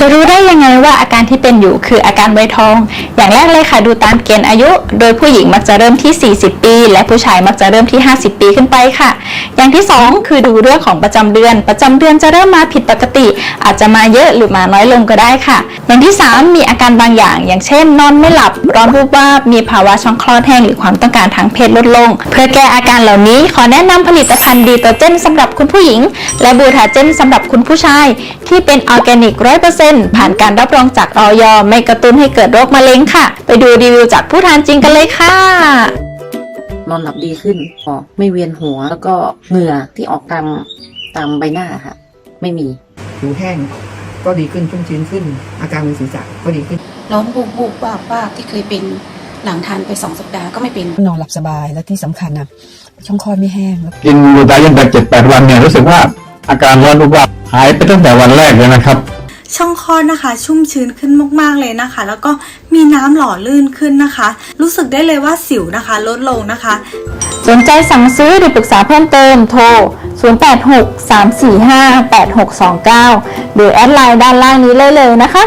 จะรู้ได้ยังไงว่าอาการที่เป็นอยู่คืออาการไวทอง อย่างแรกเลยค่ะดูตามเกณฑ์อายุ โดยผู้หญิงมักจะเริ่มที่ 40 ปี และผู้ชายมักจะเริ่มที่ 50 ปีขึ้นไปค่ะ อย่างที่ 2 คือดูเรื่องของประจำเดือน ประจำเดือนจะเริ่มมาผิดปกติ อาจจะมาเยอะหรือมาน้อยลงก็ได้ค่ะ อย่างที่ 3 มีอาการบางอย่าง อย่างเช่น นอนไม่หลับ ร้อนรูปวามีภาวะช่องคลอดแห้งหรือความต้องการทางเพศลดลง เพื่อแก้อาการเหล่านี้ขอแนะนำผลิตภัณฑ์ดีโตเจนสำหรับคุณผู้หญิง และบูทาเจนสำหรับคุณผู้ชาย ที่เป็นออร์แกนิกร้อยเปอร์เซ็นต์ผ่านการรับรองจากออยไม่กระตุ้นให้เกิดโรคมะเร็งค่ะ ไปดูรีวิวจากผู้ทานจริงกันเลยค่ะนอนหลับดีขึ้นอ๋อไม่เวียนหัวแล้วก็เหงื่อที่ออกตามตามใบหน้าค่ะ ไม่มีผิวแห้งก็ดีขึ้นชุ่มชื้นขึ้น อาการมึนศีรษะก็ดีขึ้น ร้อนบูบบูบวาบวาบที่เคยเป็นหลังทานไปสองสัปดาห์ก็ไม่เป็น นอนหลับสบายและที่สำคัญนะช่องคลอดไม่แห้ง กินบูตายันไปเจ็ดแปดวันเนี่ยรู้สึกว่าอาการร้อนรูปว่าบหายไปตั้งแต่วันแรกเลยนะครับ ช่องคลอดนะคะ ชุ่มชื้นขึ้นมากๆเลยนะคะ แล้วก็มีน้ำหล่อลื่นขึ้นนะคะ รู้สึกได้เลยว่าสิวนะคะ ลดลงนะคะ สนใจสั่งซื้อหรือปรึกษาเพิ่มเติมโทร 086 345 8629 หรือแอดไลน์ด้านล่างนี้เลยเลยนะคะ